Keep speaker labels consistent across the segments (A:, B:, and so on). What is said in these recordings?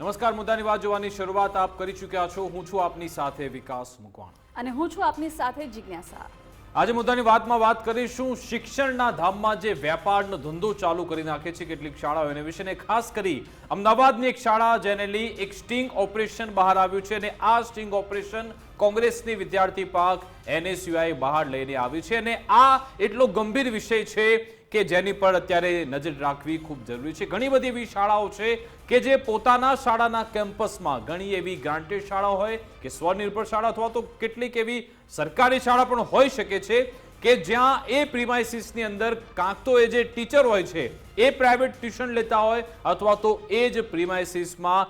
A: નમસ્કાર મુદ્દાની વાત જોવાની શરૂઆત આપ કરી ચૂક્યા છો. હું છું આપની સાથે વિકાસ મુકવાણ.
B: અને હું છું આપની સાથે જિજ્ઞાસા.
A: આજે મુદ્દાની વાતમાં વાત કરીશું શિક્ષણના ધામમાં જે વ્યાપારનો ધંધો ચાલુ કરી નાખે છે કેટલીક શાળાઓ એને વિશે ખાસ કરી અમદાવાદની એક શાળા જેને લઈ એક સ્ટિંગ ઓપરેશન બહાર આવ્યું છે અને આ સ્ટિંગ ઓપરેશન કોંગ્રેસની વિદ્યાર્થી પાક એનએસયુઆઈ બહાર લઈને આવ્યું છે અને આ એટલો ગંભીર વિષય છે કે જેની પર અત્યારે નજર રાખવી ખૂબ જરૂરી છે. ઘણી બધી એવી શાળાઓ છે કે જે પોતાના શાળાના કેમ્પસમાં ઘણી એવી ગ્રાન્ટેડ શાળા હોય કે સ્વનિર્ભર શાળા અથવા તો કેટલીક એવી સરકારી શાળા પણ હોઈ શકે છે કે જ્યાં એ પ્રિમાઇસીસની અંદર કાંક તો એ જે ટીચર હોય છે, એ પ્રાઇવેટ ટ્યુશન લેતા હોય અથવા તો એ જ પ્રિમાઇસીસમાં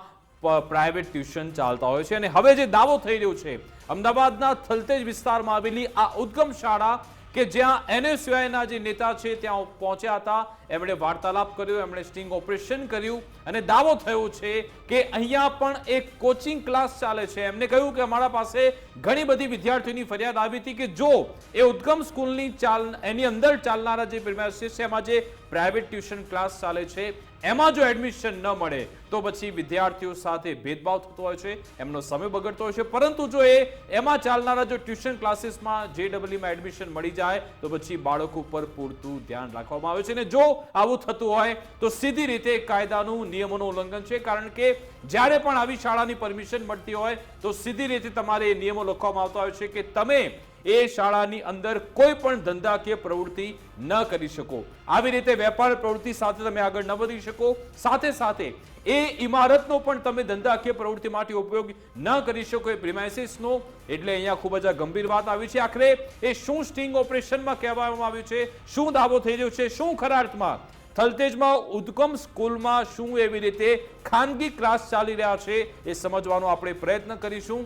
A: પ્રાઇવેટ ટ્યુશન ચાલતા હોય છે. અને હવે જે દાવો થઈ રહ્યો છે, અમદાવાદના થલતેજ વિસ્તારમાં આવેલી આ ઉદ્ગમ શાળા કે જ્યાં એનએસયુઆઈના જે નેતા છે ત્યાં પહોંચ્યા હતા. એમણે વાર્તાલાપ કર્યો, એમણે સ્ટિંગ ઓપરેશન કર્યું અને દાવો થયો છે કે અહીંયા પણ એક કોચિંગ ક્લાસ ચાલે છે. એમને કહ્યું કે અમારા પાસે ઘણી બધી વિદ્યાર્થીઓની ફરિયાદ આવી હતી કે જો એ ઉદ્ગમ સ્કૂલની ચાલ, એની અંદર ચાલનારા જે પ્રિમાઇસીસ એમાં જે પ્રાઇવેટ ટ્યુશન ક્લાસ ચાલે છે, એમાં જો એડમિશન ન મળે, તો પછી વિદ્યાર્થીઓ સાથે ભેદભાવ થતો હોય છે, એમનો સમય બગડતો હોય છે. પરંતુ જો એ એમાં ચાલનારા જો ટ્યુશન ક્લાસીસમાં જે ડબલઈમાં એડમિશન મળી જાય, તો પછી બાળકો પર પૂરતું ધ્યાન રાખવામાં આવે છે. અને જો આવું થતું હોય તો સીધી રીતે કાયદાનું નિયમોનું ઉલ્લંઘન છે. કારણ કે જ્યારે પણ આવી શાળાની પરમિશન મળતી હોય તો સીધી રીતે તમારે એ નિયમો લખવામાં આવતા હોય છે કે તમે એ શાળાની અંદર કોઈ પણ ધંધાકીય પ્રવૃત્તિ ન કરી શકો. આવી રીતે વેપાર પ્રવૃત્તિ સાથે તમે આગળ ન વધી શકો. સાથે સાથે એ ઇમારતનો પણ તમે ધંધાકીય પ્રવૃત્તિ માટે ઉપયોગ ન કરી શકો એ પ્રિમાઇસિસનો એટલે અહીંયા ખૂબ જ ગંભીર વાત આવી છે. આખરે એ શું સ્ટિંગ ઓપરેશનમાં કહેવામાં આવ્યું છે? શું દાવો થઈ રહ્યો છે? શું ખરા અર્થમાં થલતેજમાં ઉદ્ગમ સ્કૂલમાં શું એવી રીતે ખાનગી ક્લાસ ચાલી રહ્યા છે એ સમજવાનો આપણે પ્રયત્ન કરીશું.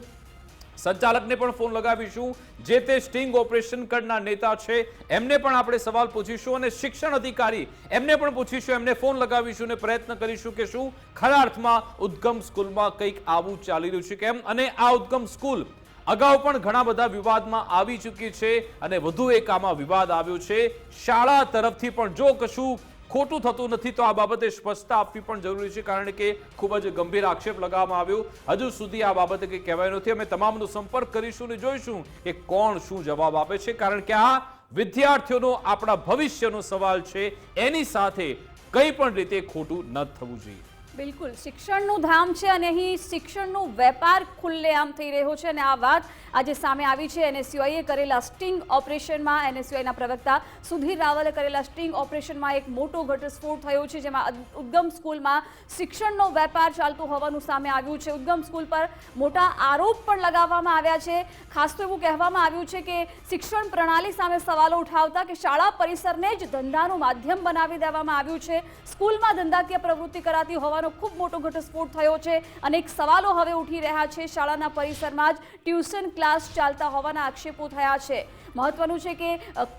A: સંચાલકને પણ ફોન લગાવીશું. જે તે સ્ટિંગ ઓપરેશન કરનાર નેતા છે, એમને પણ આપણે સવાલ પૂછીશું અને શિક્ષણ અધિકારી એમને પણ પૂછીશું, એમને ફોન લગાવીશું અને પ્રયત્ન કરીશું કે શું ખરા અર્થમાં ઉદ્ગમ સ્કૂલમાં કંઈક આવું ચાલી રહ્યું છે, કેમ? અને આ ઉદ્ગમ સ્કૂલ અગાઉ પણ ઘણા બધા વિવાદમાં આવી ચૂકી છે અને વધુ એક આમાં વિવાદ આવ્યો છે. શાળા તરફથી પણ જો કશું ખોટું થતું નથી તો આ બાબતે સ્પષ્ટતા આપવી પણ જરૂરી છે, કારણ કે ખૂબ જ ગંભીર આક્ષેપ લગાવવામાં આવ્યો. હજુ સુધી આ બાબતે કંઈ કહેવાય નથી. અમે તમામનો સંપર્ક કરીશું અને જોઈશું કે કોણ શું જવાબ આપે છે, કારણ કે આ વિદ્યાર્થીઓનો, આપણા ભવિષ્યનો સવાલ છે. એની સાથે કંઈ પણ રીતે ખોટું ન થવું જોઈએ.
B: બિલકુલ. શિક્ષણનું ધામ છે અને અહીં શિક્ષણનું વેપાર ખુલ્લેઆમ થઈ રહ્યો છે અને આ વાત આજે સામે આવી છે. એનએસયુઆઈએ કરેલા સ્ટિંગ ઓપરેશનમાં એનએસયુઆઈના પ્રવક્તા સુધીર રાવલે કરેલા સ્ટિંગ ઓપરેશનમાં એક મોટો ઘટસ્ફોટ થયો છે, જેમાં ઉદ્ગમ સ્કૂલમાં શિક્ષણનો વેપાર ચાલતો હોવાનું સામે આવ્યું છે. ઉદ્ગમ સ્કૂલ પર મોટા આરોપ પણ લગાવવામાં આવ્યા છે. ખાસ તો એવું કહેવામાં આવ્યું છે કે શિક્ષણ પ્રણાલી સામે સવાલો ઉઠાવતા કે શાળા પરિસરને જ ધંધાનું માધ્યમ બનાવી દેવામાં આવ્યું છે. સ્કૂલમાં ધંધાકીય પ્રવૃત્તિ કરાતી હોવાનું ખૂબ મોટો ઘટસ્ફોટ થયો છે અનેક સવાલો હવે ઉઠી રહ્યા છે. શાળાના પરિસરમાં જ ટ્યુશન ક્લાસ ચાલતા હોવાના આક્ષેપો થયા છે. મહત્વનું છે કે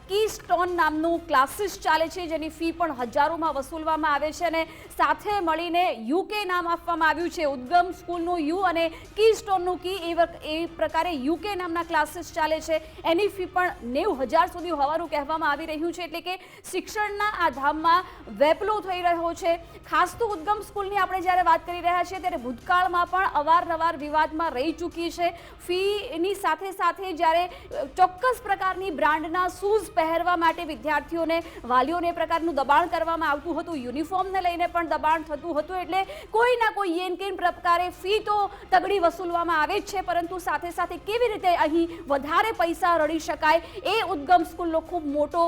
B: કી સ્ટોન નામનું ક્લાસીસ ચાલે છે, જેની ફી પણ હજારોમાં વસૂલવામાં આવે છે અને સાથે મળીને યુકે નામ આપવામાં આવ્યું છે. ઉદ્ગમ સ્કૂલનું યુ અને કી સ્ટોનનું કી એ એ પ્રકારે યુકે નામના ક્લાસીસ ચાલે છે. એની ફી પણ નેવું હજાર સુધી હોવાનું કહેવામાં આવી રહ્યું છે. એટલે કે શિક્ષણના આ ધામમાં વેપલો થઈ રહ્યો છે. ખાસ તો ઉદ્ગમ સ્કૂલની આપણે જ્યારે વાત કરી રહ્યા છીએ, ત્યારે ભૂતકાળમાં પણ અવારનવાર વિવાદમાં રહી ચૂકી છે. ફીની સાથે સાથે જ્યારે ચોક્કસ ચોક્કસ પ્રકારની બ્રાન્ડના શૂઝ પહેરવા માટે વિદ્યાર્થીઓને, વાલીઓને પ્રકારનું દબાણ કરવામાં આવતું હતું. યુનિફોર્મને લઈને પણ દબાણ થતું હતું એટલે કોઈ ના કોઈ યેન કેન પ્રકારે ફી તો તગડી વસૂલવામાં આવે જ છે, પરંતુ સાથે સાથે કેવી રીતે અહીં વધારે પૈસા રડી શકાય એ ઉદ્ગમ સ્કૂલનો ખૂબ મોટો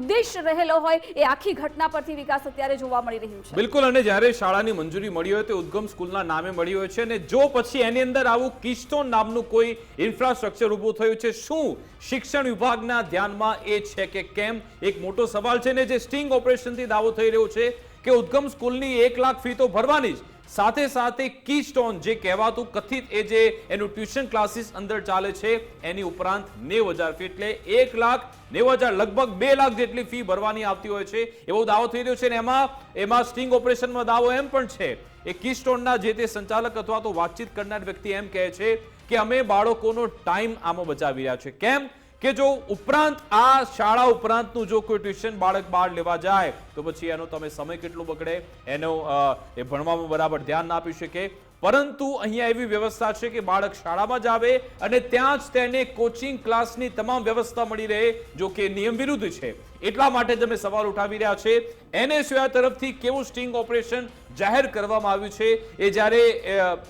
B: ઉદ્દેશ રહેલો હોય એ આખી ઘટના પરથી વિકાસ અત્યારે જોવા મળી રહ્યું છે.
A: બિલકુલ, અને જ્યારે શાળાની મંજૂરી મળી હોય તે ઉદ્ગમ સ્કૂલના નામે મળી હોય છે, અને જો પછી એની અંદર આવું કિસ્ટોન નામનું કોઈ ઇન્ફ્રાસ્ટ્રક્ચર ઊભું થયું છે, શું શિક્ષણ વિભાગના ધ્યાનમાં એ છે કે કેમ? એક મોટો સવાલ છે ને જે સ્ટિંગ ઓપરેશનથી દાવો થઈ રહ્યો છે કે ઉદ્ગમ સ્કૂલની એક લાખ ફી તો ભરવાની જ. સાથે સાથે કી સ્ટોન જે કહેવાતું કથિત એ જે એનું ટ્યુશન ક્લાસીસ અંદર ચાલે છે, એની ઉપરાંત નેવ હજાર ફી એટલે એક લાખ, નેવ હજાર, લગભગ બે લાખ જેટલી ફી ભરવાની આવતી હોય છે. એવો દાવો થઈ રહ્યો છે ને એમાં એમાં સ્ટિંગ ઓપરેશનમાં દાવો એમ પણ છે. એ કીસ્ટોનના જે તે સંચાલક અથવા તો વાતચીત કરનાર વ્યક્તિ એમ કહે છે કે અમે બાળકોનો ટાઈમ આમાં બચાવી રહ્યા છે કેમ? કે જો ઉપરાંત આ શાળા ઉપરાંતનું જો કોઈ ટ્યુશન બાળક બહાર લેવા જાય, તો પછી એનો તમે સમય કેટલો બગડે? એનો એ ભણવામાં બરાબર ધ્યાન ના આપી શકે. પરંતુ અહીંયા એવી વ્યવસ્થા છે કે બાળક શાળામાં જ આવે અને ત્યાં જ તેને કોચિંગ ક્લાસની તમામ વ્યવસ્થા મળી રહે, જો કે નિયમ વિરુદ્ધ છે. એટલા માટે તમે સવાલ ઉઠાવી રહ્યા છે. એનએસયુઆઈ તરફથી કેવું સ્ટિંગ ઓપરેશન જાહેર કરવામાં આવ્યું છે? એ જ્યારે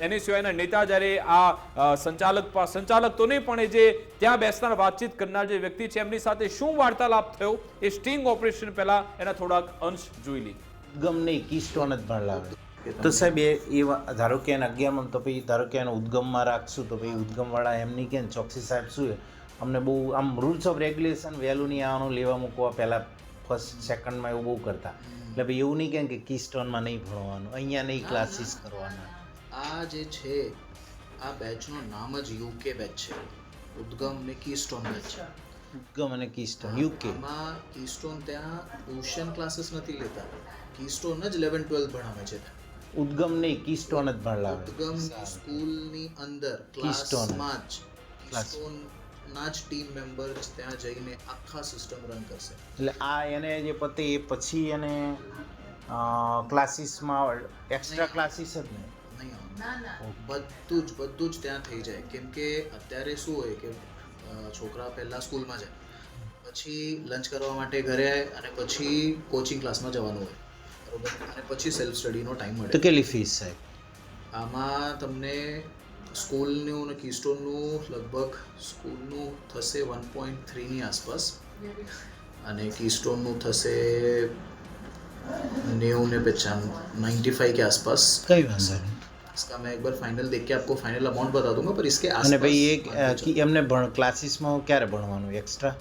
A: એનએસયુઆઈના નેતા જ્યારે આ સંચાલક સંચાલક તો નહીં પણ એ જે ત્યાં બેસનાર વાતચીત કરનાર જે વ્યક્તિ છે, એમની સાથે શું વાર્તાલાપ થયો? એ સ્ટિંગ ઓપરેશન પહેલા એના થોડાક અંશ જોઈ લી
C: ઉદ્ગમ નહીં કીસ્ટોન જ પણ લાવે તો સાહેબ એ એ ધારો કે એને અગિયારમાં તો પછી ધારો કે એને ઉદ્ગમમાં રાખશું તો પછી ઉદ્ગમવાળા એમની કે ચોકસી સાહેબ શું છે? અમને બહુ આમ રૂલ્સ ઓફ રેગ્યુલેશન વહેલું નહીં આવવાનું લેવા મૂકવા પહેલાં ફર્સ્ટ સેકન્ડમાં એવું બહુ કરતા. એટલે ભાઈ એવું નહીં કે કીસ્ટોનમાં નહીં ભણવાનું અહીંયા નહીં ક્લાસીસ કરવાના.
D: આ જે છે આ બેચનું નામ જ યુકે બેચ છે. ઉદ્ગમ ને કીસ્ટોન બેચ છે.
C: ઉદ્ગમ અને કીસ્ટોન યુકે
D: માં કીસ્ટોન ત્યાં ટ્યુશન ક્લાસીસ નથી લેતા. કીસ્ટોન જ ઇલેવન ટ્વેલ્થ ભણાવે છે.
C: ઉદ્ગમ નહીં કીસ્ટોન જ ભણલા લાવે
D: ઉદ્ગમ સ્કૂલની અંદર. ક્લાસમાં જ. કીસ્ટોન ના જ ટીમ મેમ્બર્સ ત્યાં જઈને આખા સિસ્ટમ રન કરશે.
C: એટલે આ એને જે પતે એ પછી એને ક્લાસીસમાં એક્સ્ટ્રા ક્લાસીસ જ નહીં.
D: નહીં બધું જ બધું જ ત્યાં થઈ જાય. કેમ કે અત્યારે શું હોય કે છોકરા પહેલા સ્કૂલમાં જાય. પછી લંચ કરવા માટે ઘરે આવે અને પછી કોચિંગ ક્લાસમાં જવાનું હોય. અને પછી સેલ્ફ સ્ટડીનો ટાઈમ મળે.
C: તો કેટલી ફીસ સાહેબ?
D: આમાં તમને સ્કૂલનું અને કીસ્ટોનનું લગભગ સ્કૂલનું થશે વન પોઈન્ટ થ્રીની આસપાસ. અને કીસ્ટોનનું થશે નેવું ને पचानवे નાઇન્ટી फाइव કે આસપાસ.
C: कई વાંધો નહીં.
D: इसका मैं एक बार फाइनल देख के आपको फाइनल अमाउंट बता दूंगा पर इसके आसपास
C: અને ભાઈ એ એમને ક્લાસીસમાં ક્યારે ભણવાનું એક્સ્ટ્રા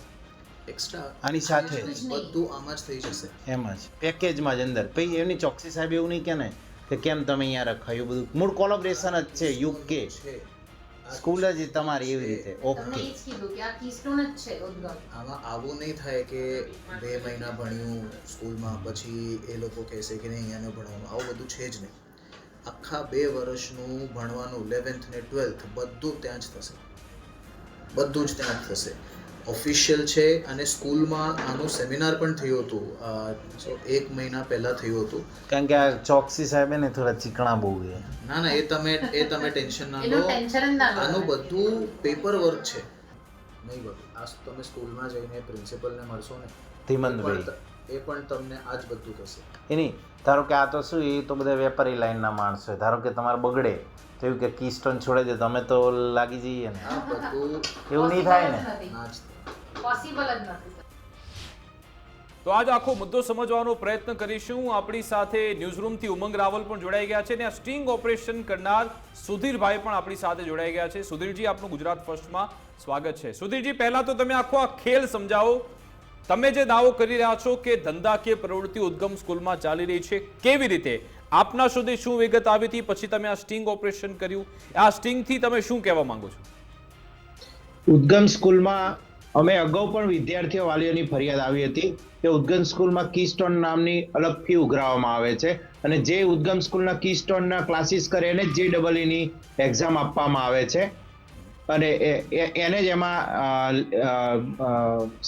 D: એક્સ્ટ્રા
C: આની સાથે
D: બધું આમાં જ થઈ જશે.
C: એમ જ. પેકેજમાં જ અંદર. પછી એમની ચોકસી સાહેબ એવું નહીં કે ને કે કેમ તમે અહીંયા રખાયું બધું. મૂળ કોલોબરેશન જ છે યુકે.
D: કે
C: સ્કૂલ જ તમારી એવી રીતે. ઓકે
E: એ જ કીધું કે આ keystone જ છે ઉદ્ગમ
D: આમાં આવું નહીં થાય કે બે મહિના ભણ્યું સ્કૂલમાં પછી એ લોકો કહેશે કે નહીં અહીંયા ન ભણવાનું. આવું બધું છે જ નહીં. આખા બે વર્ષનું ભણવાનું ઇલેવન્થ ને ટ્વેલ્થ બધું ત્યાં જ થશે. બધું જ ત્યાં જ થશે. ઓફિશિયલ છે અને સ્કૂલમાં આનું સેમિનાર પણ થયું હતું. એક મહિના પહેલાં થયું હતું.
C: કારણ કે આ ચોકસી સાહેબ ને થોડા ચીકણા બહુ છે.
D: ના ના એ તમે એ તમે ટેન્શન ના
E: એનું
D: લો. આનું બધું પેપર વર્ક છે. નહીં બધું આ તમે સ્કૂલમાં જઈને પ્રિન્સિપલને મળશો ને
C: ધીમંતભાઈ
D: એ પણ તમને આ જ બધું થશે.
C: એ નહીં ધારો કે આ તો શું એ તો બધા વેપારી લાઈનના માણસો ધારો કે તમારે બગડે. એવું કે કીસ્ટોન છોડે દે તમે તો લાગી જઈએ ને. એવું નહીં થાય ને.
D: થાય.
E: પોસિબલ જ નથી.
A: તો આજ આખો મુદ્દો સમજવાનો પ્રયત્ન કરીશું. આપણી સાથે ન્યૂઝરૂમથી ઉમંગ રાવલ પણ જોડાઈ ગયા છે અને આ સ્ટિંગ ઓપરેશન કરનાર સુધીરભાઈ પણ આપણી સાથે જોડાઈ ગયા છે. સુધીરજી આપનું ગુજરાત ફર્સ્ટમાં સ્વાગત છે. સુધીરજી પહેલા તો તમે આખો આ ખેલ સમજાવો. તમે જે દાવો કરી રહ્યા છો કે ધંધાકીય પ્રવૃત્તિ ઉદ્ગમ સ્કૂલમાં ચાલી રહી છે કેવી રીતે? આપના સુધી શું વિગત આવી હતી? પછી તમે આ સ્ટિંગ ઓપરેશન કર્યું. આ સ્ટિંગથી તમે શું કહેવા માંગો છો?
C: ઉદ્ગમ સ્કૂલમાં અમે અગાઉ પણ વિદ્યાર્થીઓ વાલીઓની ફરિયાદ આવી હતી કે ઉદ્ગમ સ્કૂલમાં કીસ્ટોન નામની અલગ ફી ઉઘરાવવામાં આવે છે અને જે ઉદ્ગમ સ્કૂલના કીસ્ટોનના ક્લાસીસ કરે એને જે ડબલ ઈની એક્ઝામ આપવામાં આવે છે. અને એને જ એમાં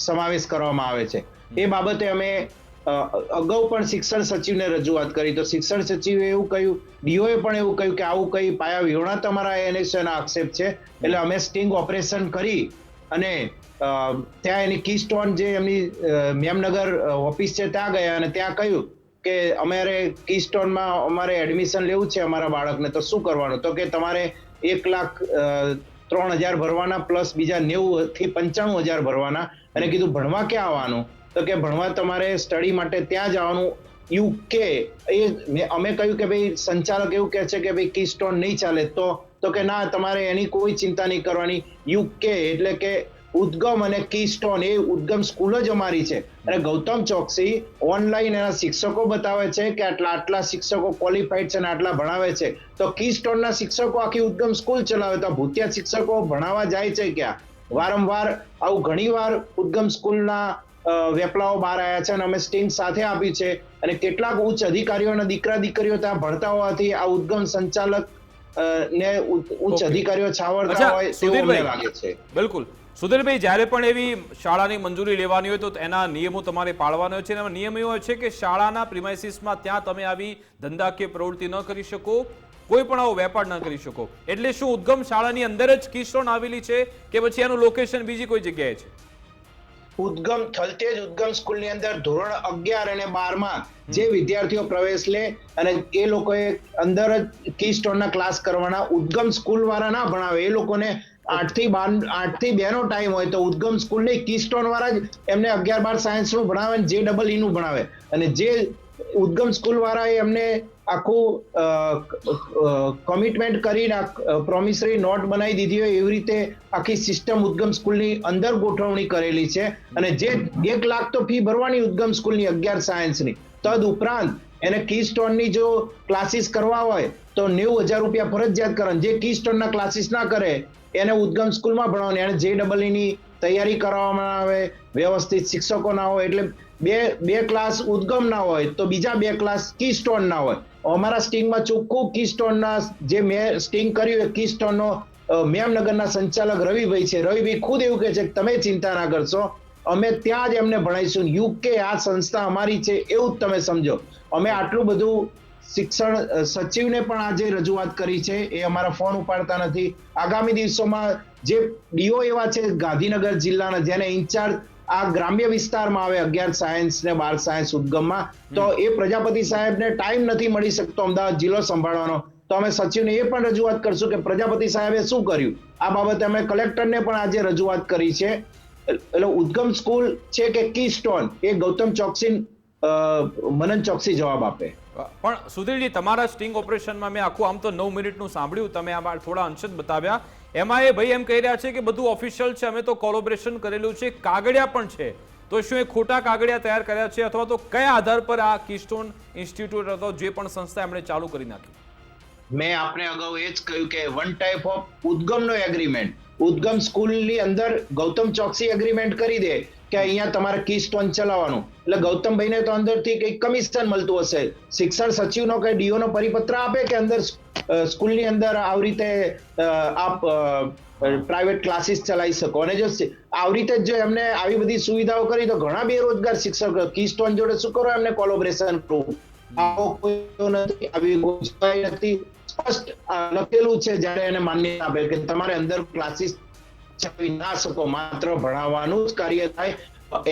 C: સમાવેશ કરવામાં આવે છે. એ બાબતે અમે અગાઉ પણ શિક્ષણ સચિવને રજૂઆત કરી. તો શિક્ષણ સચિવે એવું કહ્યું, ડીઓએ પણ એવું કહ્યું કે આવું કઈ પાયા વિહોણા તમારા એનએસએના આક્ષેપ છે. એટલે અમે સ્ટિંગ ઓપરેશન કરી અને ત્યાં એની કી સ્ટોન જે એમની મેમનગર ઓફિસ છે ત્યાં ગયા અને ત્યાં કહ્યું કે અમારે કી સ્ટોનમાં અમારે એડમિશન લેવું છે અમારા બાળકને. તો શું કરવાનું? તો કે તમારે એક લાખ ત્રણ હજાર ભરવાના, પ્લસ બીજા નેવું થી પંચાણું હજાર ભરવાના. અને કીધું, ભણવા ક્યાં આવવાનું? તો કે ભણવા તમારે સ્ટડી માટે ત્યાં જવાનું યુકે એ અમે કહ્યું કે ભાઈ સંચાલક એવું કહે છે કે ભાઈ કી સ્ટોન નહીં ચાલે, તો તો કે ના, તમારે એની કોઈ ચિંતા નહીં કરવાની. યુકે એટલે કે ઉદ્ગમ અને કી સ્ટોન એ ઉદ્ગમ સ્કૂલ જ અમારી છે. અને ગૌતમ ચોકસી ઓનલાઈન એના શિક્ષકો બતાવે છે કે આટલા આટલા શિક્ષકો ક્વોલિફાઈડ છે અને આટલા ભણાવે છે. તો કી સ્ટોનના શિક્ષકો આખી ઉદ્ગમ સ્કૂલ ચલાવે, તો ભૂતિયા શિક્ષકો ભણાવવા જાય છે ક્યાં? વારંવાર, આવું ઘણીવાર ઉદ્ગમ સ્કૂલના વેપલાઓ બહાર આવ્યા છે અને અમે સ્ટિંગ સાથે આપી છે અને કેટલાક ઉચ્ચ અધિકારીઓ અને દીકરા દીકરીઓ ત્યાં ભણતા હોવાથી આ ઉદ્ગમ સંચાલક ને ઉચ્ચ અધિકારીઓ છાવરતા હોય તેવું
A: મને
C: લાગે છે.
A: બિલકુલ. સુધીરભાઈ જ્યારે પણ એવી શાળાની મંજૂરી લેવાની હોય તો એના નિયમો તમારે પાળવાના હોય છે અને નિયમ એવો છે કે શાળાના પ્રિમાઇસીસમાં ત્યાં તમે આવી ધંધાકીય પ્રવૃત્તિ ન કરી શકો કોઈ પણ આવો વેપાર ન કરી શકો. એટલે શું ઉદ્ગમ શાળાની અંદર જ કીસ્ટોન આવેલી છે કે પછી એનું લોકેશન બીજી કોઈ જગ્યાએ છે?
C: ઉદ્ગમ થલતેજ ઉદ્ગમ સ્કૂલની અંદર ધોરણ અગિયાર અને બારમાં જે વિદ્યાર્થીઓ પ્રવેશ લે અને એ લોકોએ અંદર જ કી સ્ટોનના ક્લાસ કરવાના, ઉદ્ગમ સ્કૂલ વાળા ના ભણાવે. એ લોકોને આઠથી બાર, આઠથી બે નો ટાઈમ હોય તો ઉદ્ગમ સ્કૂલ નહીં કી સ્ટોન વાળા જ એમને અગિયાર બાર સાયન્સનું ભણાવે જે ડબલ ઈ નું ભણાવે. અને જે ઉદ્ગમ સ્કૂલ વાળાએ એમને આખું કમિટમેન્ટ કરીને પ્રોમિસરી નોટ બનાવી દીધી હોય એવી રીતે આખી સિસ્ટમ ઉદ્ગમ સ્કૂલની અંદર ગોઠવણી કરેલી છે. અને જે એક લાખ તો ફી ભરવાની ઉદ્ગમ સ્કૂલની અગિયાર સાયન્સની તદ ઉપરાંત એને કી સ્ટોનની જો ક્લાસીસ કરવા હોય તો નેવું હજાર રૂપિયા ફરજિયાત કરવાનું. જે કી સ્ટોનના ક્લાસીસ ના કરે, એને ઉદ્ગમ સ્કૂલમાં ભણવાની. એને જે ડબલની તૈયારી કરાવવામાં આવે, વ્યવસ્થિત શિક્ષકો ના હોય, એટલે બે બે ક્લાસ ઉદ્ગમ ના હોય તો બીજા બે ક્લાસ કી સ્ટોન ના હોય. અમારા સ્ટિંગમાં ચોખ્ખું કી સ્ટોનના જે મેં સ્ટિંગ કર્યું એ કી સ્ટોનનો અ, મેમનગરના સંચાલક રવિભાઈ છે. રવિભાઈ ખુદ એવું કહે છે કે તમે ચિંતા ના કરશો. અમે ત્યાં જ એમને ભણાવીશું. યુકે આ સંસ્થા અમારી છે એવું જ તમે સમજો. અમે આટલું બધું શિક્ષણ સચિવને પણ આજે રજૂઆત કરી છે. એ અમારા ફોન ઉપાડતા નથી. આગામી દિવસોમાં જે ડીઓ એવા છે ગાંધીનગર જિલ્લાના જેને ઇન્ચાર્જ આ ગ્રામ્ય વિસ્તારમાં આવે અગિયાર સાયન્સ ને બાર સાયન્સ ઉદ્ગમમાં તો એ પ્રજાપતિ સાહેબને ટાઈમ નથી મળી શકતો અમદાવાદ જિલ્લો સંભાળવાનો. તો અમે સચિવને એ પણ રજૂઆત કરશું કે પ્રજાપતિ સાહેબે શું કર્યું? આ બાબતે અમે કલેક્ટરને પણ આજે રજૂઆત કરી છે. એટલે ઉદ્ગમ સ્કૂલ છે કે કી સ્ટોન એ ગૌતમ ચોકસી મનન ચોકસી જવાબ આપે.
A: પણ સુધીરજી તમારા સ્ટિંગ ઓપરેશનમાં મેં આખું આમ તો નવ મિનિટનું સાંભળ્યું. તમે આમાં થોડા અંશ જ બતાવ્યા. એમાં એ ભાઈ એમ કહી રહ્યા છે કે બધું ઓફિશિયલ છે, અમે તો કોલોબરેશન કરેલું છે, કાગળિયા પણ છે. તો શું એ ખોટા કાગળિયા તૈયાર કર્યા છે અથવા તો કયા આધાર પર આ કિસ્ટોન ઇન્સ્ટિટ્યૂટ અથવા જે પણ સંસ્થા એમણે ચાલુ કરી નાખી?
C: મેં આપને અગાઉ એ જ કહ્યું કે વન ટાઈપ ઓફ ઉદ્ગમનો એગ્રીમેન્ટ ઉદ્ગમ સ્કૂલની અંદર ગૌતમ ચોકસી એગ્રીમેન્ટ કરી દે કે અહીંયા તમારે કી સ્ટોન ચલાવવાનું. એટલે ગૌતમભાઈને તો અંદરથી કંઈક કમિશન મળતું હશે. શિક્ષણ સચિવનો કે ડીઓ નો પરિપત્ર આપે કે અંદર સ્કૂલની અંદર આવી રીતે આપ પ્રાઇવેટ ક્લાસીસ ચલાવી શકો? અને જો આવી રીતે જ એમને આવી બધી સુવિધાઓ કરી, તો ઘણા બેરોજગાર શિક્ષકો કી સ્ટોન જોડે શું કરો? એમને કોલોબરેશન કરવું આવો કોઈ નથી, આવી નથી. સ્પષ્ટ લખેલું છે જ્યારે એને માન્યતા આપે કે તમારે અંદર ક્લાસીસ ચલાવી માત્ર ભણાવવાનું જ કાર્ય થાય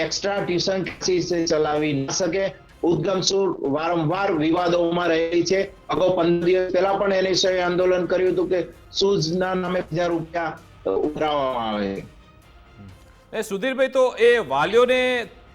C: એક્સ્ટ્રા ટ્યુશન ચલાવી ના શકે. ઉદ્ગમ વારંવાર વિવાદોમાં રહેલી છે. અગાઉ પંદર દિવસ પહેલા પણ એની વિશે આંદોલન કર્યું હતું કે શૂઝના નામે હજાર રૂપિયા ઉઘરાવવામાં આવે
A: એ સુધીરભાઈ, તો એ વાલીઓને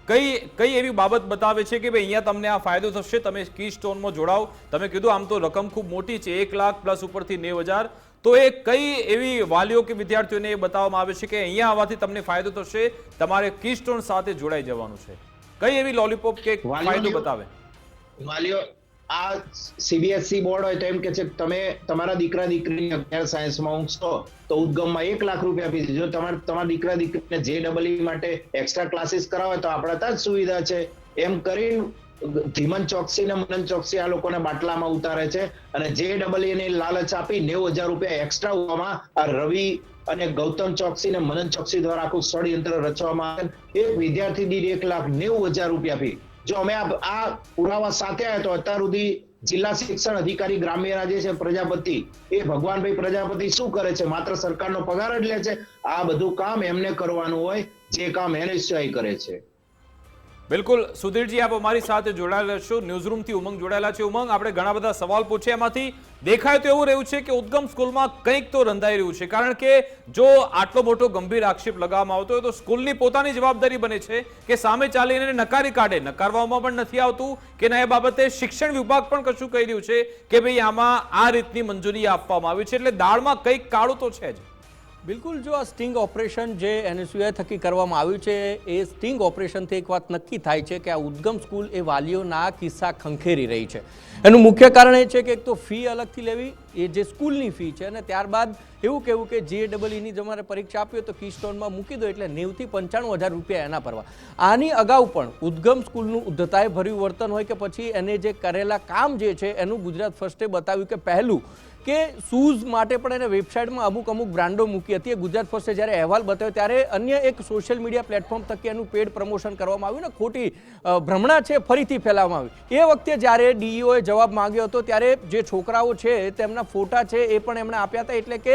A: કઈ કઈ એવી બાબત બતાવે છે કે ભાઈ અહીંયા તમને આ ફાયદો થશે? તમે કી સ્ટોનમાં જોડાઓ. તમે કીધું આમ તો રકમ ખૂબ મોટી છે. એક લાખ પ્લસ ઉપરથી નેવ હજાર. તો એ કઈ એવી વાલીઓ કે વિદ્યાર્થીઓને એ બતાવવામાં આવે છે કે અહીંયા આવવાથી તમને ફાયદો થશે તમારે કીસ્ટોન સાથે જોડાઈ જવાનું છે. કઈ એવી લોલીપોપ કે ફાયદો બતાવે?
C: વાલીઓ આ સીબીએસઈ બોર્ડ હોય તો એમ કે છે કે તમે તમારા દીકરા દીકરીને અગિયાર સાયન્સમાં ઊંઘશો તો ઉદ્ગમમાં એક લાખ રૂપિયા આપી દેજો તમારે તમારા દીકરા દીકરીને જે ડબલ માટે એક્સ્ટ્રા ક્લાસીસ કરાવે તો આપણા ત્યાં જ સુવિધા છે. એમ કરીને ધીમન ચોકસી ને મનન ચોકસી આ લોકોને બાટલામાં ઉતારે છે અને જે ડબલ એ લાલચ આપી નેવું હજાર રૂપિયા એક્સ્ટ્રા હોવામાં આ રવિ અને ગૌતમ ચોકસી ને મનન ચોકસી દ્વારા આખું ષડયંત્ર રચવામાં આવે એક વિદ્યાર્થી દીઠ એક લાખ નેવું હજાર રૂપિયા ફી. જો અમે આ પુરાવા સાથે આવ્યા તો અત્યાર સુધી જિલ્લા શિક્ષણ અધિકારી, ગ્રામ્ય રાજ્ય છે, પ્રજાપતિ. એ ભગવાનભાઈ પ્રજાપતિ શું કરે છે? માત્ર સરકારનો પગાર જ લે છે? આ બધું કામ એમને કરવાનું હોય. જે કામ એને સિવાય કરે છે.
A: બિલકુલ. સુધીરજી, આપ અમારી સાથે જોડાયેલા છો. ન્યૂઝરૂમથી ઉમંગ જોડાયેલા છે ઉમંગ. આપણે ઘણા બધા સવાલ પૂછ્યા એમાંથી દેખાય તો એવું રહ્યું છે કે ઉદ્ગમ સ્કૂલમાં કંઈક તો રંધાઈ રહ્યું છે. કારણ કે જો આટલો મોટો ગંભીર આક્ષેપ લગાવવામાં આવતો હોય તો સ્કૂલની પોતાની જવાબદારી બને છે કે સામે ચાલીને નકારી કાઢે. નકારવામાં પણ નથી આવતું કે ના, એ બાબતે શિક્ષણ વિભાગ પણ કશું કહી રહ્યું છે કે ભાઈ આમાં આ રીતની મંજૂરી આપવામાં આવી છે. એટલે દાળમાં કંઈક કાળું તો છે જ.
F: બિલકુલ, જો આ સ્ટિંગ ઓપરેશન જે એનએસયુઆઈ થકી કરવામાં આવ્યું છે, એ સ્ટિંગ ઓપરેશનથી એક વાત નક્કી થાય છે કે આ ઉદ્ગમ સ્કૂલ એ વાલીઓના કિસ્સા ખંખેરી રહી છે. એનું મુખ્ય કારણ એ છે કે એક તો ફી અલગથી લેવી, એ જે સ્કૂલની ફી છે, અને ત્યારબાદ એવું કહેવું કે જે ડબલઈની તમારે પરીક્ષા આપી હોય તો કીસ્ટોનમાં મૂકી દો એટલે નેવથી પંચાણું હજાર રૂપિયા એના ભરવા આની અગાઉ પણ ઉદ્ગમ સ્કૂલનું ઉદ્ધતાએ ભર્યું વર્તન હોય કે પછી એને જે કરેલા કામ જે છે, એનું ગુજરાત ફર્સ્ટે બતાવ્યું કે પહેલું કે શૂઝ માટે પણ એને વેબસાઇટમાં અમુક અમુક બ્રાન્ડો મૂકી હતી. ગુજરાત ફર્સ્ટે જ્યારે અહેવાલ બતાવ્યો ત્યારે અન્ય એક સોશિયલ મીડિયા પ્લેટફોર્મ થકી એનું પેડ પ્રમોશન કરવામાં આવ્યું ને ખોટી ભ્રમણા છે ફરીથી ફેલાવવામાં આવી. એ વખતે જ્યારે ડીઈઓએ જવાબ માંગ્યો હતો ત્યારે જે છોકરાઓ છે તેમના ફોટા છે એ પણ એમણે આપ્યા હતા. એટલે કે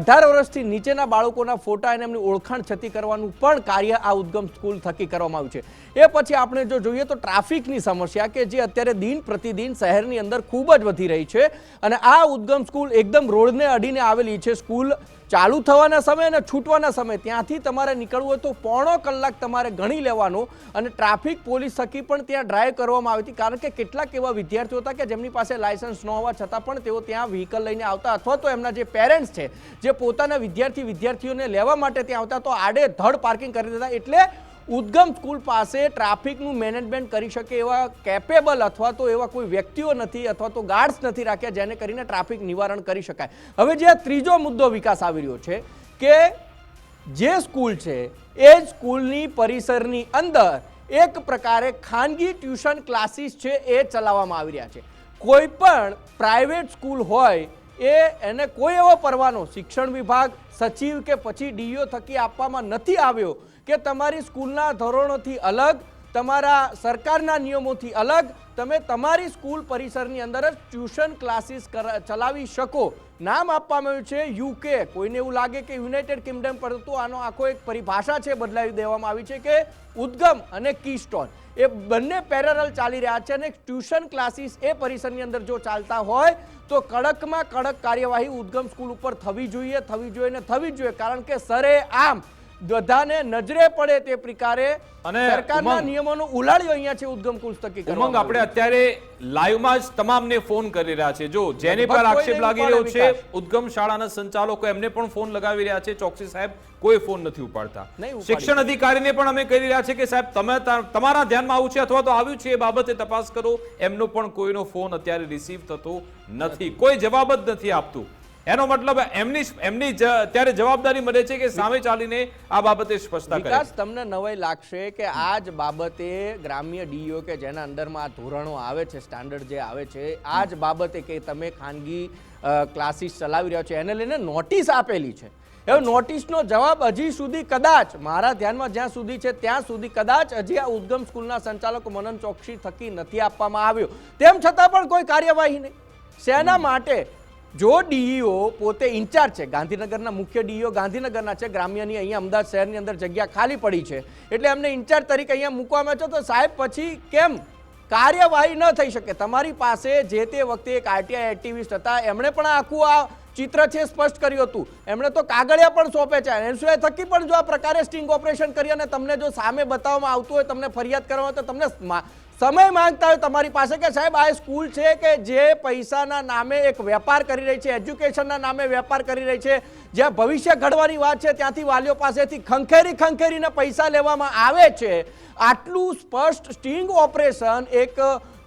F: અઢાર વર્ષથી નીચેના બાળકોના ફોટા અને એમની ઓળખાણ છતી કરવાનું પણ કાર્ય આ ઉદ્ગમ સ્કૂલ થકી કરવામાં આવ્યું છે. એ પછી આપણે જો જોઈએ તો ટ્રાફિકની સમસ્યા કે જે અત્યારે દિન પ્રતિદિન શહેરની અંદર ખૂબ જ વધી રહી છે અને આ ઉદ્ગમ સ્કૂલ એકદમ રોડને અડીને આવેલી છે. સ્કૂલ ચાલુ થવાના સમય અને છૂટવાના સમય ત્યાંથી તમારે નીકળવું હોય તો પોણો કલાક તમારે ગણી લેવાનો અને ટ્રાફિક પોલીસ થકી પણ ત્યાં ડ્રાઈવ કરવામાં આવી હતી. કારણ કે કેટલાક એવા વિદ્યાર્થીઓ હતા કે જેમની પાસે લાયસન્સ ન હોવા છતાં પણ તેઓ ત્યાં વ્હીકલ લઈને આવતા અથવા તો એમના જે પેરેન્ટ્સ છે, જે પોતાના વિદ્યાર્થી વિદ્યાર્થીઓને લેવા માટે ત્યાં આવતા તો આડે ધડ પાર્કિંગ કરી દેતા. એટલે ઉદ્ગમ સ્કૂલ પાસે ટ્રાફિકનું મેનેજમેન્ટ કરી શકે એવા કેપેબલ અથવા તો એવા કોઈ વ્યક્તિઓ નથી અથવા તો ગાર્ડ્સ નથી રાખ્યા જેને કરીને ટ્રાફિક નિવારણ કરી શકાય. હવે જે ત્રીજો મુદ્દો વિકાસ આવી રહ્યો છે કે જે સ્કૂલ છે એ જ સ્કૂલની પરિસરની અંદર એક પ્રકારે ખાનગી ટ્યુશન ક્લાસીસ છે એ ચલાવવામાં આવી રહ્યા છે. કોઈ પણ પ્રાઇવેટ સ્કૂલ હોય એ એને કોઈ એવો પરવાનો શિક્ષણ વિભાગ, સચિવ કે પછી ડીઓ થકી આપવામાં નથી આવ્યો કે તમારી સ્કૂલના ધોરણોથી અલગ, તમારા સરકારના નિયમોથી અલગ, તમે તમારી સ્કૂલ પરિસરની અંદર જ ટ્યુશન ક્લાસીસ ચલાવી શકો. નામ આપવામાં આવ્યું છે યુકે. કોઈને એવું લાગે કે યુનાઇટેડ કિંગડમ પરંતુ આનો આખો એક પરિભાષા છે બદલાવી દેવામાં આવી છે કે ઉદ્ગમ અને કીસ્ટોન. એ બંને પેરેરલ ચાલી રહ્યા છે અને ટ્યુશન ક્લાસીસ એ પરિસરની અંદર જો ચાલતા હોય, તો કડકમાં કડક કાર્યવાહી ઉદ્ગમ સ્કૂલ ઉપર થવી જોઈએ થવી જોઈએ ને થવી જોઈએ. કારણ કે સરે આમ બધાને નજરે પડે તે પ્રકારે
A: અને
F: સરકારના નિયમોનો ઉલાળ્યો અહીંયા છે ઉદ્ગમ થકી
A: ઉમંગ આપણે અત્યારે લાઈવમાં જ તમામને ફોન કરી રહ્યા છે. જો જેની પર આક્ષેપ લાગી રહ્યો છે. ઉદ્ગમ શાળાના સંચાલકો એમને પણ ફોન લગાવી રહ્યા છે. ચોકસી સાહેબ કોઈ ફોન નથી ઉપાડતા. શિક્ષણ અધિકારીને પણ અમે કહી રહ્યા છે કે સાહેબ તમે તમારા ધ્યાનમાં આવું છે અથવા તો આવ્યું છે એ બાબતે તપાસ કરો. એમનો પણ કોઈનો ફોન અત્યારે રિસીવ થતો નથી. કોઈ જવાબ જ નથી આપતું. એનો મતલબ એમની એમની ત્યારે અત્યારે જવાબદારી મળે છે કે સામે ચાલીને આ બાબતે સ્પષ્ટતા કરે
F: વિકાસ તમને નવાઈ લાગશે કે આ જ બાબતે ગ્રામ્ય ડીઓ કે જેના અંદરમાં આ ધોરણો આવે છે સ્ટાન્ડર્ડ જે આવે છે આ જ બાબતે કે તમે ખાનગી ક્લાસીસ ચલાવી રહ્યા છો એને લઈને નોટિસ આપેલી છે. હવે નોટિસનો જવાબ હજી સુધી કદાચ મારા ધ્યાનમાં જ્યાં સુધી છે ત્યાં સુધી કદાચ હજી આ ઉદ્ગમ સ્કૂલના સંચાલક મનન ચોકસી થકી નથી આપવામાં આવ્યો. તેમ છતાં પણ કોઈ કાર્યવાહી નહીં. શેના માટે જો ડીઈઓ પોતે ઇન્ચાર્જ છે, ગાંધીનગરના મુખ્ય ડીઈઓ ગાંધીનગરના છે, ગ્રામ્યની અહીંયા અમદાવાદ શહેરની અંદર જગ્યા ખાલી પડી છે, એટલે એમને ઇન્ચાર્જ તરીકે અહીંયા મૂકવામાં છે, તો સાહેબ પછી કેમ? કાર્યવાહી ન થઈ શકે. તમારી પાસે જે તે વખતે એક આરટીઆઈ એક્ટિવિસ્ટ હતા, એમણે પણ આખું આ ચિત્ર છે સ્પષ્ટ કર્યું હતું. એમણે તો કાગળિયા પણ સોંપે છે. એનસીઆઈ થકી પણ જો આ પ્રકારે સ્ટિંગ ઓપરેશન કરી અને તમને જો સામે બતાવવામાં આવતું હોય, તમને ફરિયાદ કરવામાં તો તમને સમય માંગતા હોય તમારી પાસે કે સાહેબ, આ સ્કૂલ છે કે જે પૈસાના નામે એક વેપાર કરી રહી છે, એજ્યુકેશનના નામે વેપાર કરી રહી છે, જ્યાં ભવિષ્ય ઘડવાની વાત છે, ત્યાંથી વાલીઓ પાસેથી ખંખેરી ખંખેરીને પૈસા લેવામાં આવે છે. આટલું સ્પષ્ટ સ્ટિંગ ઓપરેશન એક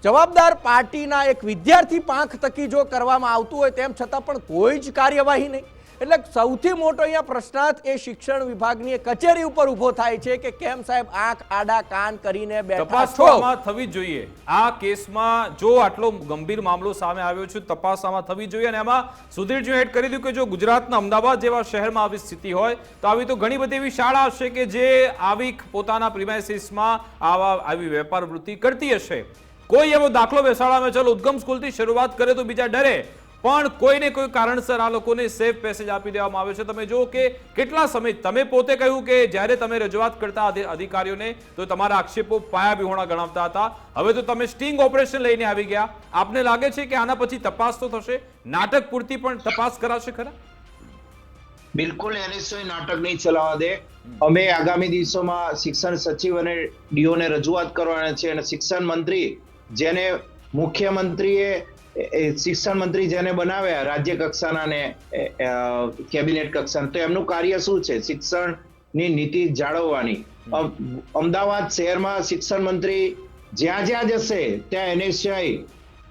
F: જવાબદાર પાર્ટીના એક વિદ્યાર્થી પાંખ તકી જો કરવામાં આવતું હોય, તેમ છતાં પણ કોઈ જ કાર્યવાહી નહીં. એટલે સૌથી મોટો અહીંયા પ્રશ્નાર્થ એ શિક્ષણ વિભાગની કચેરી ઉપર ઊભો થાય છે કે કેમ સાહેબ આંખ આડા કાન કરીને બેઠા છો?
A: થવી જોઈએ. આ કેસમાં જો આટલો ગંભીર મામલો સામે આવ્યો છે તપાસ આમાં થવી જોઈએ. અને એમાં સુધીરજી એડ કરી દીધું કે જો ગુજરાતના અમદાવાદ જેવા શહેરમાં આવી સ્થિતિ હોય તો આવી તો ઘણી બધી એવી શાળા હશે કે જે આવી પોતાના પ્રિમાઇસીસમાં આવા આવી વેપાર વૃત્તિ કરતી હશે. કોઈ એવો દાખલો બેસાડવામાં ચાલો ઉદ્ગમ સ્કૂલથી શરૂઆત કરે તો બીજા ડરે. પણ કોઈને કોઈ કારણસર આ લોકોને સેફ પેસેજ આપી દેવામાં આવે છે. તમે જુઓ કે કેટલા સમય, તમે પોતે કહ્યું કે જ્યારે તમે રજૂઆત કરતા અધિકારીઓને, તો તમારા આક્ષેપો પાયા વિહોણા ગણાવતા હતા. હવે તો તમે સ્ટિંગ ઓપરેશન લઈને આવી ગયા. આપને લાગે છે કે આના પછી તપાસ તો થશે? નાટક પૂરતી પણ તપાસ કરાશે ખરા?
C: બિલકુલ એનએસઓએ નાટક નહીં ચલાવવા દે. અમે આગામી દિવસોમાં શિક્ષણ સચિવ અને ડીઓને રજૂઆત કરવાના છે અને શિક્ષણ મંત્રી, જેને મુખ્યમંત્રીએ શિક્ષણ મંત્રી જેને બનાવ્યા રાજ્ય કક્ષાના ને કેબિનેટ કક્ષાના તો એમનું કાર્ય શું છે? શિક્ષણની નીતિ જાળવવાની. અમદાવાદ શહેરમાં શિક્ષણ મંત્રી જ્યાં જ્યાં જશે ત્યાં એનએસઆઈ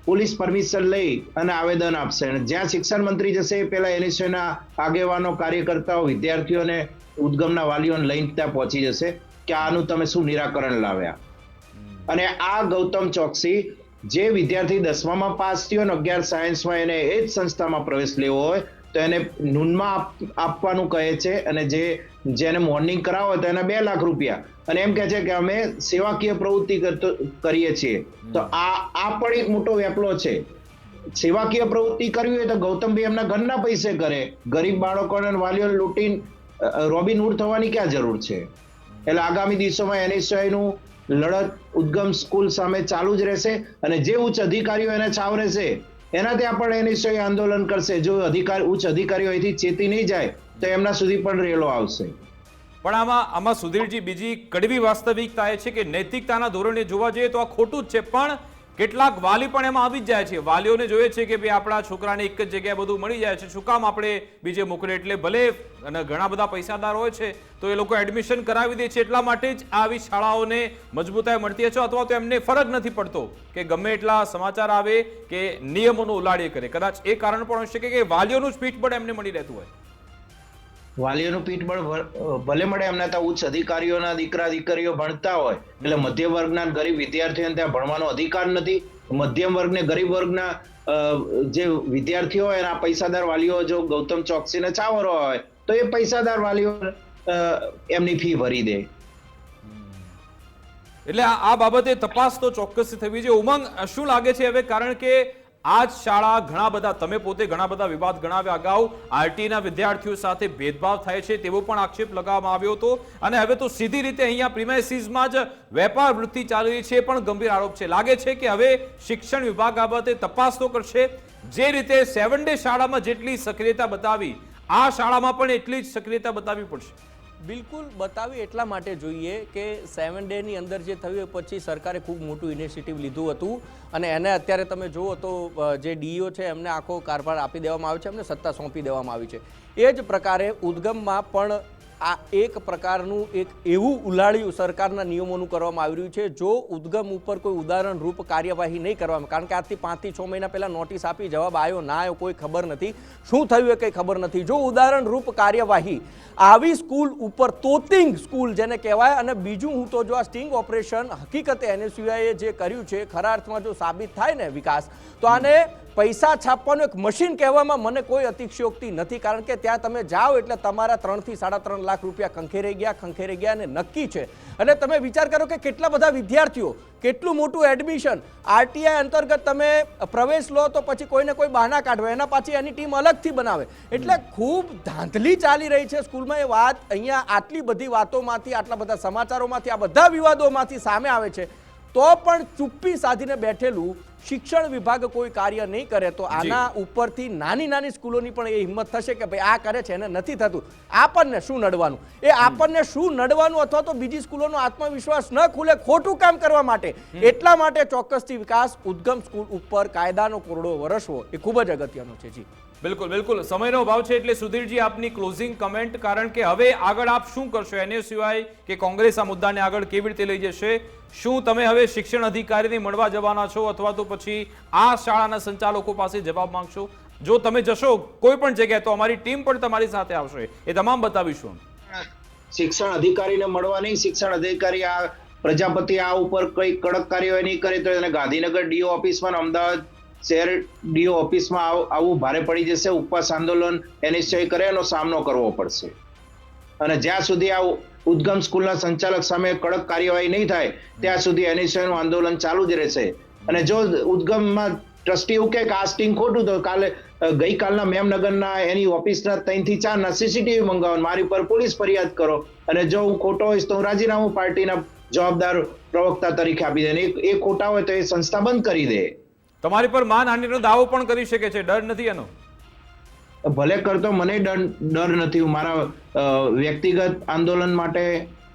C: પોલીસ પરમિશન લઈ અને આવેદન આપશે. અને જ્યાં શિક્ષણ મંત્રી જશે એ પેલા NSA ના આગેવાનો કાર્યકર્તાઓ વિદ્યાર્થીઓને ઉદ્ગમના વાલીઓને લઈને ત્યાં પહોંચી જશે કે આનું તમે શું નિરાકરણ લાવ્યા. અને આ ગૌતમ ચોકસી જે વિદ્યાર્થી દસમામાં પાસ થયો અને અગિયાર સાયન્સમાં એને એ જ સંસ્થામાં પ્રવેશ લેવો હોય તો એને નૂનમાં આપ- આપવાનું કહે છે અને જે જેને મોર્નિંગ કરાવો હોય તો એના બે લાખ રૂપિયા. અને એમ કહે છે કે અમે સેવાકીય પ્રવૃત્તિ કરતો કરીએ છીએ. તો આ આ પણ એક મોટો વેપલો છે. સેવાકીય પ્રવૃત્તિ કરવી હોય તો ગૌતમભાઈ એમના ઘરના પૈસે કરે. ગરીબ બાળકોને વાલીઓ લૂંટીને અ, રોબિન હુડ થવાની ક્યાં જરૂર છે? એટલે આગામી દિવસોમાં એનએસઆઈનું લડત ઉદ્ગમ સ્કૂલ સામે ચાલુ જ રહેશે અને જે ઉચ્ચ અધિકારીઓ એને છાવરે છે ત્યાં પણ નિશ્ચય આંદોલન કરશે. જો અધિકાર, ઉચ્ચ અધિકારીઓ અહીંથી ચેતી નહીં જાય, તો એમના સુધી પણ રેલો આવશે.
A: પણ આમાં આમાં સુધીરજી બીજી કડવી વાસ્તવિકતા એ છે કે નૈતિકતાના ધોરણે જોવા જઈએ તો આ ખોટું જ છે. પણ કેટલાક વાલી પણ એમાં આવી જ જાય છે. વાલીઓને જોઈએ છે કે ભાઈ આપણા છોકરાને એક જ જગ્યાએ બધું મળી જાય છે. શું કામ આપણે બીજે મોકલે એટલે ભલે અને ઘણા બધા પૈસાદાર હોય છે, તો એ લોકો એડમિશન કરાવી દે છે એટલા માટે જ આવી શાળાઓને મજબૂતાઈ મળતી છે અથવા તો એમને ફરક નથી પડતો કે ગમે એટલા સમાચાર આવે કે નિયમોનો ઉલાડીએ કરે. કદાચ એ કારણ પણ હોઈ શકે કે વાલીઓનું જ પીઠબળ એમને મળી રહેતું હોય.
C: વાલીઓનું પીઠબળ ભલે મળે એમના ત્યાં ઉચ્ચ અધિકારીઓના દીકરા દીકરીઓ ભણતા હોય, એટલે મધ્યમ વર્ગના ગરીબ વિદ્યાર્થીઓને ત્યાં ભણવાનો અધિકાર નથી. મધ્યમ વર્ગને ગરીબ વર્ગના જે વિદ્યાર્થીઓ હોય એના પૈસાદાર વાલીઓ જો ગૌતમ ચોકસીને છાવરો હોય, તો એ પૈસાદાર વાલીઓ એમની ફી ભરી દે.
A: એટલે આ બાબતે તપાસ તો ચોક્કસ થવી જોઈએ. ઉમંગ શું લાગે છે હવે? કારણ કે આ જ શાળા ઘણા બધા, તમે પોતે ઘણા બધા વિવાદ ગણાવ્યા અગાઉ. આરટીના વિદ્યાર્થીઓ સાથે ભેદભાવ થાય છે તેવો પણ આક્ષેપ લગાવવામાં આવ્યો હતો. અને હવે તો સીધી રીતે અહીંયા પ્રિમાઇસીસમાં જ વેપાર વૃત્તિ ચાલી રહી છે પણ ગંભીર આરોપ છે. લાગે છે કે હવે શિક્ષણ વિભાગ બાબતે તપાસ તો કરશે. જે રીતે સેવન ડે શાળામાં જેટલી સક્રિયતા બતાવી, આ શાળામાં પણ એટલી જ સક્રિયતા બતાવવી પડશે.
F: બિલકુલ બતાવી એટલા માટે જોઈએ કે સેવન ડેની અંદર જે થયું પછી સરકારે ખૂબ મોટું ઇનિશિયેટિવ લીધું હતું. અને એને અત્યારે તમે જુઓ તો જે ડીઈઓ છે એમને આખો કારભાર આપી દેવામાં આવ્યો છે, એમને સત્તા સોંપી દેવામાં આવી છે. એ જ પ્રકારે ઉદ્ગમમાં પણ આ એક પ્રકારનું એક એવું ઉલાળ્યું સરકારના નિયમોનું કરવામાં આવી રહ્યું છે, જો ઉદ્ગમ ઉપર કોઈ ઉદાહરણ રૂપ કાર્યવાહી નહીં કરવામાં કારણ કે આજથી પાંચથી છ મહિના પહેલાં નોટિસ આપી, જવાબ આવ્યો, ના આવ્યો, કોઈ ખબર નથી. શું થયું એ કંઈ ખબર નથી. જો ઉદાહરણ રૂપ કાર્યવાહી આવી સ્કૂલ ઉપર તોતિંગ સ્કૂલ જેને કહેવાય, અને બીજું હું તો જો આ સ્ટિંગ ઓપરેશન હકીકતે એનએસયુઆઈએ જે કર્યું છે, ખરા અર્થમાં જો સાબિત થાય ને વિકાસ, તો આને પૈસા છાપવાનું એક મશીન કહેવામાં મને કોઈ અતિશયોક્તિ નથી. કારણ કે ત્યાં તમે જાઓ એટલે તમારા ત્રણથી સાડા ત્રણ લાખ રૂપિયા ખંખેરી ગયા ખંખેરી ગયા અને નક્કી છે. અને તમે વિચાર કરો કે કેટલા બધા વિદ્યાર્થીઓ, કેટલું મોટું એડમિશન આરટીઆઈ અંતર્ગત તમે પ્રવેશ લો તો પછી કોઈને કોઈ બહાના કાઢવે, એના પાછી એની ટીમ અલગથી બનાવે. એટલે ખૂબ ધાંધલી ચાલી રહી છે સ્કૂલમાં એ વાત. અહીંયા આટલી બધી વાતોમાંથી, આટલા બધા સમાચારોમાંથી, આ બધા વિવાદોમાંથી સામે આવે છે. તો પણ ચુપ્પી સાધીને બેઠેલું શિક્ષણ વિભાગ કોઈ કાર્ય નહીં કરે તો આના ઉપરથી નાની નાની સ્કૂલોની પણ એ હિંમત થશે કે ભાઈ આ કરે છે એને નથી થતું. આપણને શું નડવાનું? એ આપણને શું નડવાનું અથવા તો બીજી સ્કૂલોનો આત્મવિશ્વાસ ન ખુલે ખોટું કામ કરવા માટે? એટલા માટે ચોક્કસથી વિકાસ ઉદ્ગમ સ્કૂલ ઉપર કાયદાનો કોરડો વરસવો એ ખૂબ જ અગત્યનો છે. જી.
A: બિલકુલ બિલકુલ. સમયનો અભાવ છે એટલે સુધીરજી આપની ક્લોઝિંગ કમેન્ટ કારણ કે હવે આગળ આપ શું કરશો? એને સિવાય કે કોંગ્રેસ આ મુદ્દાને આગળ કેવી રીતે લઈ જશે? શું તમે હવે શિક્ષણ અધિકારીને મળવા જવાના છો અથવા તો પછી આ શાળાના સંચાલકો પાસે જવાબ માંગશો? જો તમે જશો કોઈ પણ જગ્યાએ, તો અમારી ટીમ પણ તમારી સાથે આવશે. એ તમામ બતાવીશું
C: શિક્ષણ અધિકારીને મળવા નહીં, શિક્ષણ અધિકારી આ પ્રજાપતિ આ ઉપર કઈ કડક કાર્યવાહી નહીં કરે તો એને ગાંધીનગર ડીઓ ઓફિસમાં અમદાવાદ શહેર ડીઓ ઓફિસમાં આવ- ભારે પડી જશે. ઉપવાસ આંદોલન એનિશ્ચય કરે એનો સામનો કરવો પડશે. અને જ્યાં સુધી આ ઉદ્ગમ સ્કૂલના સંચાલક સામે કડક કાર્યવાહી નહીં થાય, ત્યાં સુધી એનિશ્ચયનું આંદોલન ચાલુ જ રહેશે. અને જો ઉદ્ગમમાં ટ્રસ્ટી એવું કે આ સ્ટિંગ ખોટું તો કાલે ગઈકાલના મેમનગરના એની ઓફિસના ત્રણથી ચારના સીસીટીવી મંગાવો મારી પર પોલીસ ફરિયાદ કરો. અને જો હું ખોટો હોઈશ તો હું રાજીનામું પાર્ટીના જવાબદાર પ્રવક્તા તરીકે આપી દે એ- એ ખોટા હોય તો એ સંસ્થા બંધ કરી દે.
A: તમારી પર માનહાનિનો દાવો પણ કરી શકે છે ડર નથી એનો.
C: ભલે કરતો મને ડર ડર નથી. હું મારા વ્યક્તિગત આંદોલન માટે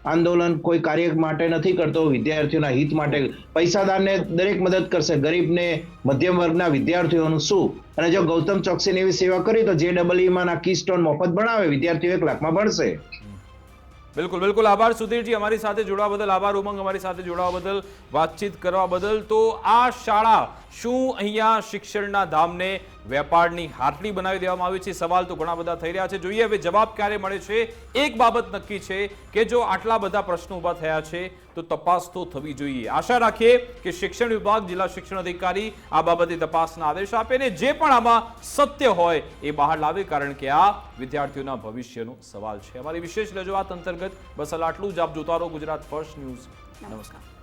C: આંદોલન કોઈ કાર્ય માટે નથી કરતો. વિદ્યાર્થીઓના હિત માટે પૈસાદારને દરેક મદદ કરશે. ગરીબને મધ્યમ વર્ગના વિદ્યાર્થીઓનું શું? અને જો ગૌતમ ચોકસીની એવી સેવા કરી તો જે ડબલમાં ના કી સ્ટોન મફત ભણાવે. વિદ્યાર્થીઓ એક લાખમાં ભણશે.
A: બિલકુલ બિલકુલ. આભાર સુધીરજી અમારી સાથે જોડાવા બદલ. આભાર ઉમંગ અમારી સાથે જોડાવા બદલ. વાતચીત કરવા બદલ. તો આ શાળા શું અહીંયા શિક્ષણના ધામને વેપારની હાટલી બનાવી દેવામાં આવી છે? સવાલ તો ઘણા બધા થઈ રહ્યા છે. જોઈએ હવે જવાબ ક્યારે મળે છે? એક બાબત નક્કી છે કે જો આટલા બધા પ્રશ્નો ઊભા થયા છે, તો તપાસ તો થવી જોઈએ. આશા રાખીએ કે શિક્ષણ વિભાગ, જિલ્લા શિક્ષણ અધિકારી આ બાબતે તપાસના આદેશ આપે ને જે પણ આમાં સત્ય હોય એ બહાર લાવે, કારણ કે આ વિદ્યાર્થીઓના ભવિષ્યનો સવાલ છે. અમારી વિશેષ રજૂઆત અંતર્ગત બસ આટલું જ. આપ જોતા રહો ગુજરાત ફર્સ્ટ ન્યૂઝ. નમસ્કાર.